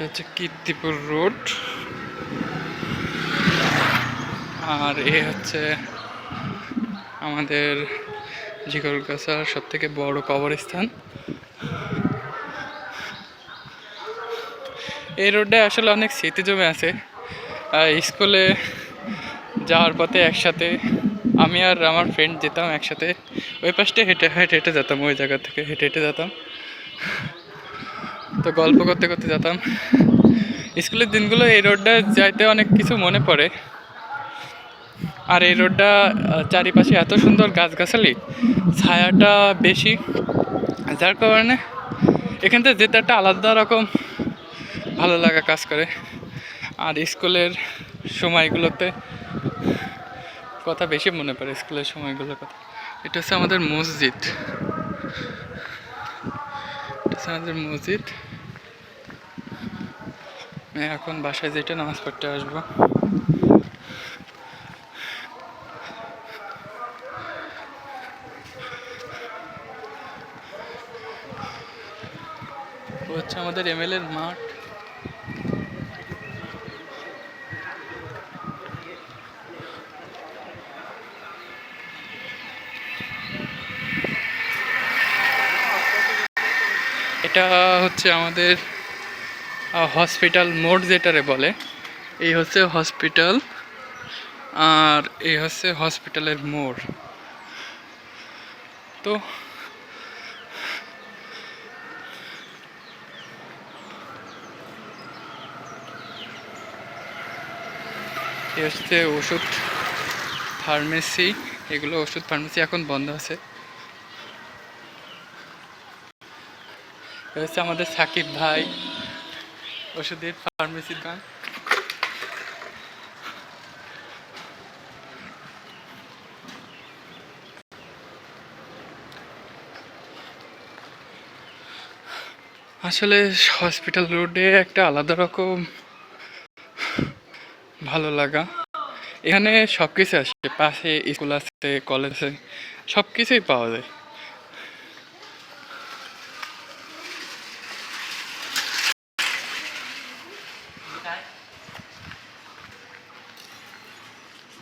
এটা হচ্ছে কীর্তিপুর রোড। আর এ হচ্ছে আমাদের জিগরগাছার সব থেকে বড় কবরস্থান। এই রোডে আসলে অনেক স্মৃতি জমে আছে। স্কুলে যাওয়ার পথে একসাথে আমি আর আমার ফ্রেন্ড যেতাম একসাথে। ওই পাশটা হেঁটে হেঁটে হেঁটে যেতাম, ওই জায়গা থেকে হেঁটে হেঁটে যেতাম। তো গল্প করতে করতে যেতাম। স্কুলের দিনগুলো এই রোডটা যাইতে অনেক কিছু মনে পড়ে। আর এই রোডটা চারিপাশে এত সুন্দর গাছগাছালি, ছায়াটা বেশি। যার কারণে এখান থেকে যেতে একটা আলাদা রকম ভালো লাগা কাজ করে। আর স্কুলের সময়গুলোতে কথা বেশি মনে পড়ে, স্কুলের সময়গুলোর কথা। এটা হচ্ছে আমাদের মসজিদ। হচ্ছে আমাদের মসজিদ এখন বাসায় যেটা নামাজ পড়তে আসব। হচ্ছে আমাদের এমএল এর মাঠ। এটা হচ্ছে আমাদের হসপিটাল মোড় যেটারে বলে। এই হচ্ছে হসপিটাল আর এই হচ্ছে হসপিটালের মোড়। তো হচ্ছে ওষুধ ফার্মেসি এগুলো ওষুধ ফার্মেসি এখন বন্ধ আছে। হচ্ছে আমাদের সাকিব ভাই। ওষুধের ফার্মেসির গান আসলে হসপিটাল রোডে একটা আলাদা রকম ভালো লাগা। এখানে সব কিছু আছে পাশে স্কুল আছে কলেজ আছে সব কিছুই পাওয়া যায় আসবি তো এদিকে আয়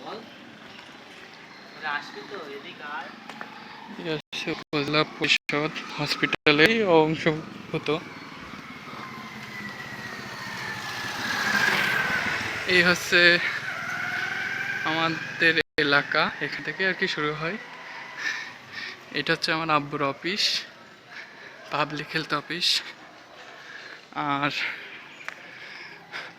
এই হচ্ছে উপজেলা পরিষদ হসপিটালেই অংশভূত এই হচ্ছে আমাদের এলাকা, এখান থেকে আর কি শুরু হয়। এটা হচ্ছে আমার আব্বুর অফিস পাবলিক হেলথ অফিস আর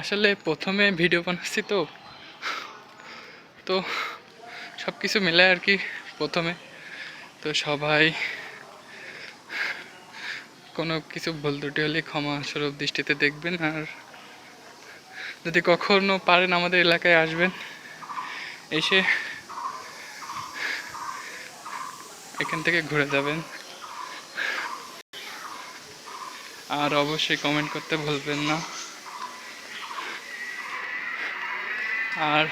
আসলে প্রথমে ভিডিও বানাচ্ছি তো। তো সব কিছু মিলে আর কি প্রথমে। তো সবাই কোনো কিছু ভুল ত্রুটি হলে ক্ষমা স্বরূপ দৃষ্টিতে দেখবেন আর যদি কখনো পারেন আমাদের এলাকায় আসবেন। এসে এখান থেকে ঘুরে যাবেন। আর অবশ্যই কমেন্ট করতে ভুলবেন না। আর